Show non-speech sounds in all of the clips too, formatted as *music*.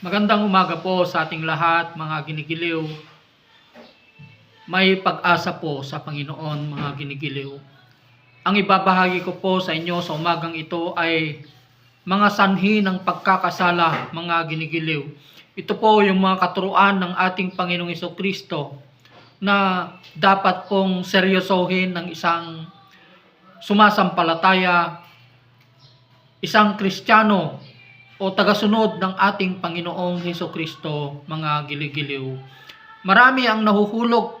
Magandang umaga po sa ating lahat, mga ginigiliw. May pag-asa po sa Panginoon, mga ginigiliw. Ang ibabahagi ko po sa inyo sa umagang ito ay mga sanhi ng pagkakasala, mga ginigiliw. Ito po yung mga katuruan ng ating Panginoong Iso Kristo na dapat pong seryosohin ng isang sumasampalataya, isang Kristiyano o tagasunod ng ating Panginoong Heso Kristo, mga giligiliw. Marami ang nahuhulog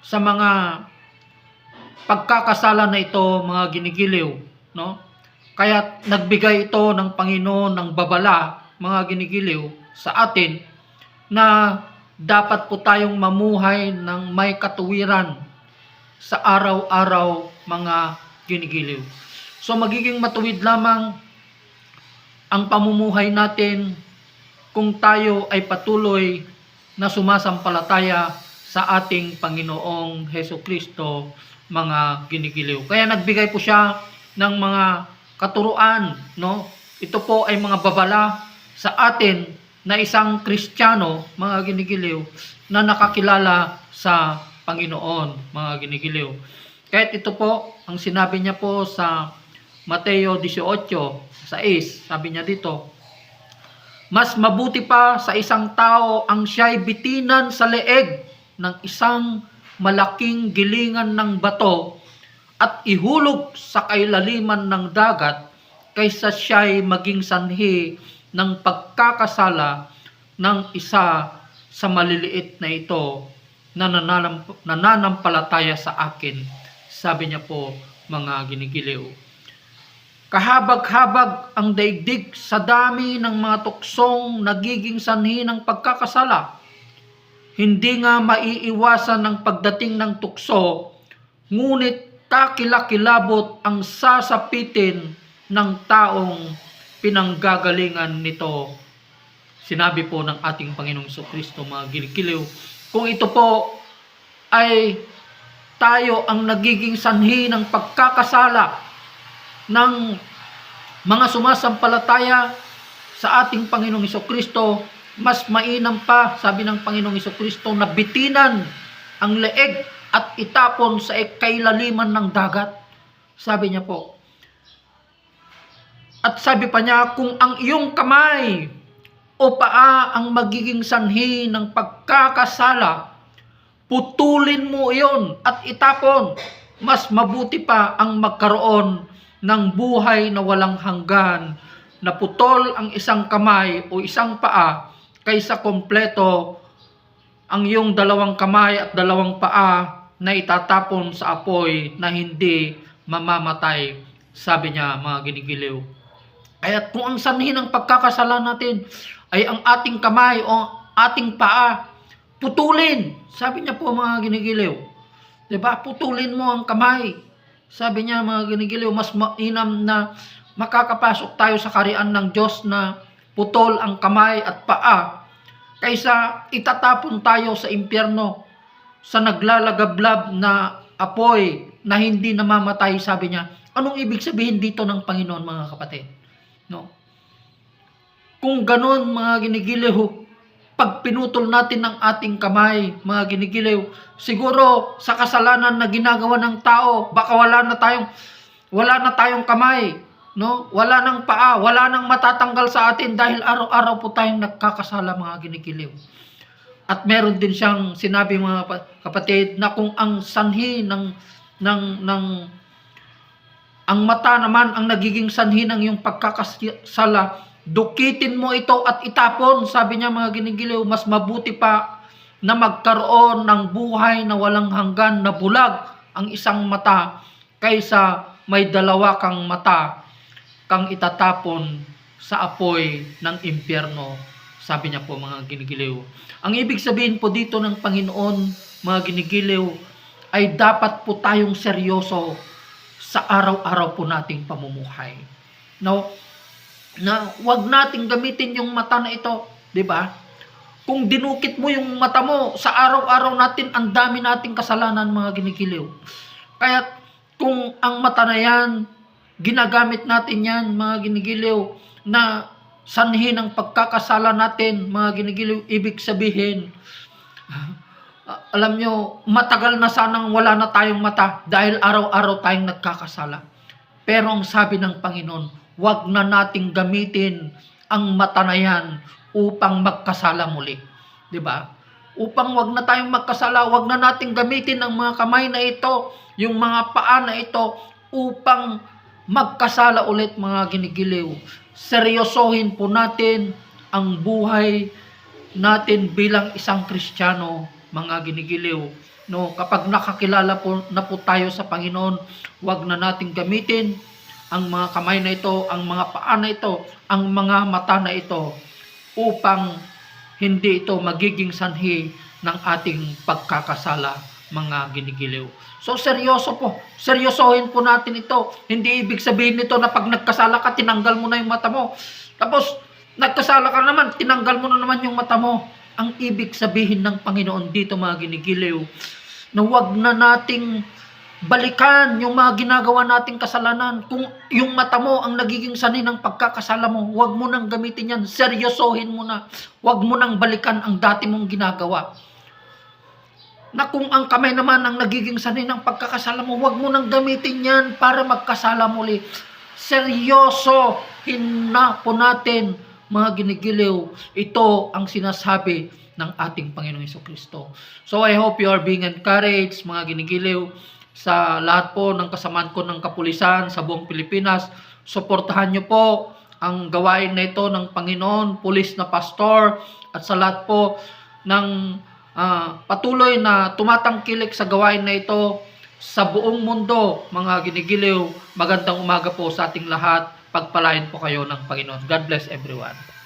sa mga pagkakasala na ito, mga ginigiliw, no? Kaya nagbigay ito ng Panginoon ng babala, mga ginigiliw, sa atin na dapat po tayong mamuhay ng may katuwiran sa araw-araw, mga ginigiliw. So magiging matuwid lamang ang pamumuhay natin kung tayo ay patuloy na sumasampalataya sa ating Panginoong Heso Kristo, mga ginigiliw. Kaya nagbigay po siya ng mga katuruan, no? Ito po ay mga babala sa atin na isang Kristiyano, mga ginigiliw, na nakakilala sa Panginoon, mga ginigiliw. Kahit ito po, ang sinabi niya po sa Mateo 18, 6, sabi niya dito, Mas mabuti pa sa isang tao ang siya'y bitinan sa leeg ng isang malaking gilingan ng bato at ihulog sa kailaliman ng dagat kaysa siya'y maging sanhi ng pagkakasala ng isa sa maliliit na ito na nananam- nananampalataya sa akin. Sabi niya po, mga ginigiliw. Kahabag-habag ang daigdig sa dami ng mga tuksong nagiging sanhi ng pagkakasala. Hindi nga maiiwasan ng pagdating ng tukso, ngunit kakilakilabot ang sasapitin ng taong pinanggagalingan nito. Sinabi po ng ating Panginoong Kristo mga gilikiliw. Kung ito po ay tayo ang nagiging sanhi ng pagkakasala ng mga sumasampalataya sa ating Panginoong Iso Kristo, mas mainam pa, sabi ng Panginoong Iso Kristo, na bitinan ang leeg at itapon sa kailaliman ng dagat. Sabi niya po. At sabi pa niya, kung ang iyong kamay o paa ang magiging sanhi ng pagkakasala, putulin mo iyon at itapon. Mas mabuti pa ang magkaroon ng buhay na walang hanggan, na putol ang isang kamay o isang paa kaysa kompleto ang iyong dalawang kamay at dalawang paa na itatapon sa apoy na hindi mamamatay, sabi niya mga ginigiliw. Kaya kung ang sanhi ng pagkakasala natin ay ang ating kamay o ating paa, putulin. Sabi niya po mga ginigiliw. 'Di ba? Putulin mo ang kamay. Sabi niya mga ginigiliw, mas mainam na makakapasok tayo sa karian ng Diyos na putol ang kamay at paa kaysa itatapon tayo sa impyerno sa naglalagablab na apoy na hindi namamatay, sabi niya. Anong ibig sabihin dito ng Panginoon, mga kapatid? No? Kung ganun, mga ginigiliw, pag pinutol natin ang ating kamay, mga ginigiliw, siguro sa kasalanan na ginagawa ng tao, baka wala na tayong wala na tayong kamay, no? Wala nang paa, wala nang matatanggal sa atin dahil araw-araw po tayong nagkakasala mga ginigiliw. At meron din siyang sinabi mga pa- kapatid na kung ang sanhi ng ng ng ang mata naman ang nagiging sanhi ng iyong pagkakasala, dukitin mo ito at itapon. Sabi niya mga ginigiliw, mas mabuti pa na magkaroon ng buhay na walang hanggan na bulag ang isang mata kaysa may dalawa kang mata kang itatapon sa apoy ng impyerno. Sabi niya po mga ginigiliw. Ang ibig sabihin po dito ng Panginoon, mga ginigiliw, ay dapat po tayong seryoso sa araw-araw po nating pamumuhay. No? Na wag nating gamitin yung mata na ito, 'di ba? Kung dinukit mo yung mata mo sa araw-araw natin, ang dami nating kasalanan mga ginikiliw. Kaya kung ang mata na yan, ginagamit natin yan mga ginigiliw na sanhi ng pagkakasala natin, mga ginigiliw, ibig sabihin, *laughs* alam nyo, matagal na sanang wala na tayong mata dahil araw-araw tayong nagkakasala. Pero ang sabi ng Panginoon, wag na nating gamitin ang mata na yan upang magkasala muli. 'Di ba? Upang wag na tayong magkasala, wag na nating gamitin ang mga kamay na ito, yung mga paa na ito upang magkasala ulit mga ginigiliw. Seryosohin po natin ang buhay natin bilang isang Kristiyano, mga ginigiliw. No, kapag nakakilala po na po tayo sa Panginoon, wag na nating gamitin ang mga kamay na ito, ang mga paa na ito, ang mga mata na ito upang hindi ito magiging sanhi ng ating pagkakasala mga ginigiliw. So seryoso po, seryosohin po natin ito. Hindi ibig sabihin nito na pag nagkasala ka, tinanggal mo na yung mata mo. Tapos nagkasala ka naman, tinanggal mo na naman yung mata mo. Ang ibig sabihin ng Panginoon dito mga ginigiliw, na wag na nating balikan yung mga ginagawa nating kasalanan. Kung yung mata mo ang nagiging sanhi ng pagkakasala mo, huwag mo nang gamitin yan. Seryosohin mo na. Huwag mo nang balikan ang dati mong ginagawa. Na kung ang kamay naman ang nagiging sanhi ng pagkakasala mo, huwag mo nang gamitin yan para magkasala muli. Seryoso, hina po natin mga ginigiliw. Ito ang sinasabi ng ating Panginoong Kristo. So I hope you are being encouraged, mga ginigiliw, sa lahat po ng kasamaan ko ng kapulisan sa buong Pilipinas. Suportahan niyo po ang gawain na ito ng Panginoon, pulis na pastor, at sa lahat po ng ah, patuloy na tumatangkilik sa gawain na ito sa buong mundo, mga ginigiliw. Magandang umaga po sa ating lahat. Pagpalain po kayo ng Panginoon. God bless everyone.